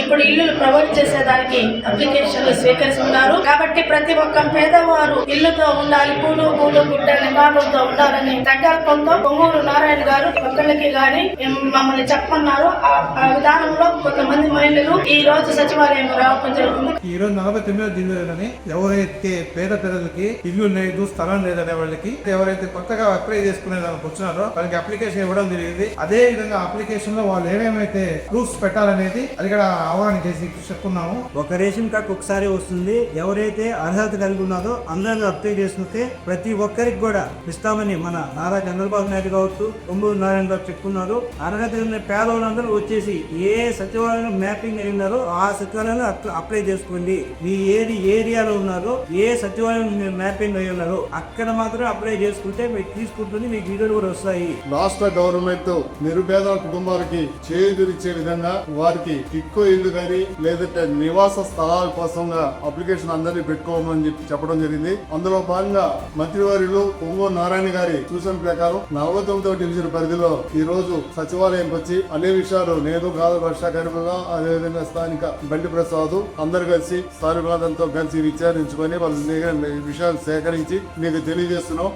ఇప్పుడు ఇల్లు ప్రొవైడ్ చేసేదానికి అప్లికేషన్లు స్వీకరిస్తున్నారు. కాబట్టి ప్రతి ఒక్క పేదవారు ఇల్లుతో ఉండాలి పూలు పూలు గుడ్డని బాటలతో ఉండాలని సంకల్పంతో పొంగూరు నారాయణ గారు ఒక్కళ్ళకి గాని మమ్మల్ని చెప్పమన్నారు ఆ ఆ విధానంలో కొంతమంది మహిళలు ఈ రోజు సచివాలయం రావడం జరుగుతుంది. ఈ రోజు నలభై తొమ్మిదో జిల్లాలోని ఎవరైతే పేద పేదలకి ఇల్లు లేదు స్థలం లేదనే వాళ్ళకి ఎవరైతే కొత్తగా అప్లై చేసుకునే దానికి వచ్చినారో వాళ్ళకి అప్లికేషన్ ఇవ్వడం జరిగింది. అదే విధంగా అప్లికేషన్లో వాళ్ళు ఏమేమైతే ప్రూఫ్స్ పెట్టాలనేది అది కూడా ఆహ్వానం చేసి చెప్పుకున్నాము. ఒక రేషన్ కార్డు ఒకసారి వస్తుంది. ఎవరైతే అర్హత కలిగి ఉన్నారో అందరూ అప్లై చేసుకుంటే ప్రతి ఒక్కరికి కూడా ఇస్తామని మన నారా చంద్రబాబు నాయుడు కావచ్చు తొమ్మిది నారాయణ గారు చెప్పుకున్నారు. అర్హత ఉన్న పేదవాళ్ళందరూ వచ్చేసి ఏ సచివాలయం మ్యాపింగ్ అయి ఉన్నారో ఆ సచివాలయంలో అట్లా అప్లై చేసుకోండి. మీ ఏది ఏరియాలో ఉన్నారో ఏ సచివాలయం మ్యాపింగ్ అయి ఉన్నారో అక్కడ మాత్రం అప్లై చేసుకుంటే మీరు తీసుకుంటుంది మీకు వీడియోలు కూడా వస్తాయి. రాష్ట్ర గవర్నమెంట్ నిరుపేద కుటుంబాలకి చేయూతనిచ్చే విధంగా వారికి టిక్కో ఇల్లు కానీ లేదంటే నివాస స్థలాల కోసంగా అప్లికేషన్ అందరినీ పెట్టుకోమని చెప్పి చెప్పడం జరిగింది. అందులో భాగంగా మంత్రివర్యులు పొంగూరు నారాయణ గారి సూచన ప్రకారం నలభై తొమ్మిదవ డివిజన్ పరిధిలో ఈ రోజు సచివాలయంకి వచ్చి అన్ని విషయాలు నేను కాదు వర్ష కనుకగా అదేవిధంగా స్థానిక బండి ప్రసాద్ అందరు కలిసి స్థానికులందరితో కలిసి విచారించుకొని వాళ్ళ విషయాలు సేకరించి మీకు తెలియజేస్తున్నాం.